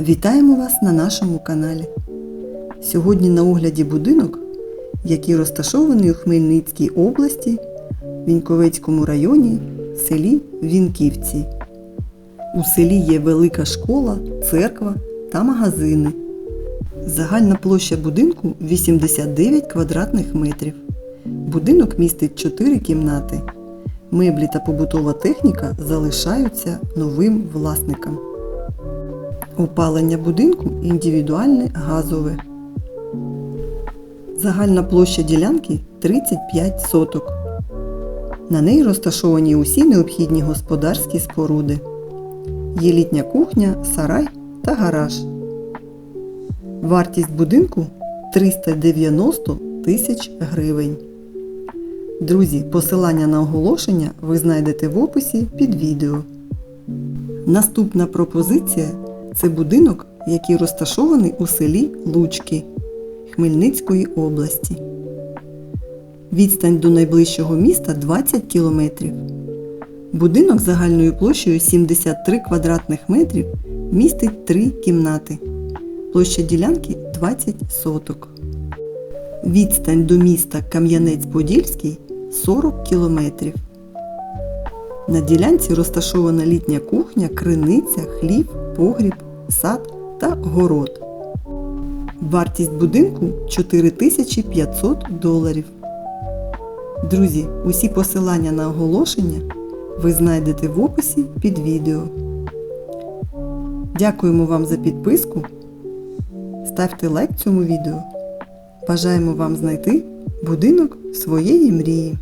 Вітаємо вас на нашому каналі. Сьогодні на огляді будинок, який розташований у Хмельницькій області, Віньковецькому районі, селі Вінківці. У селі є велика школа, церква та магазини. Загальна площа будинку 89 квадратних метрів. Будинок містить 4 кімнати. Меблі та побутова техніка залишаються новим власникам. Опалення будинку індивідуальне газове. Загальна площа ділянки 35 соток. На неї розташовані усі необхідні господарські споруди. Є літня кухня, сарай та гараж. Вартість будинку 390 тисяч гривень. Друзі, посилання на оголошення ви знайдете в описі під відео. Наступна пропозиція це будинок, який розташований у селі Лучки Хмельницької області. Відстань до найближчого міста 20 кілометрів. Будинок загальною площею 73 квадратних метрів містить 3 кімнати. Площа ділянки 20 соток. Відстань до міста Кам'янець-Подільський 40 кілометрів. На ділянці розташована літня кухня, криниця, хлів, погріб, сад та город. Вартість будинку 4500 доларів. Друзі, усі посилання на оголошення ви знайдете в описі під відео. Дякуємо вам за підписку. Ставте лайк цьому відео. Бажаємо вам знайти будинок своєї мрії.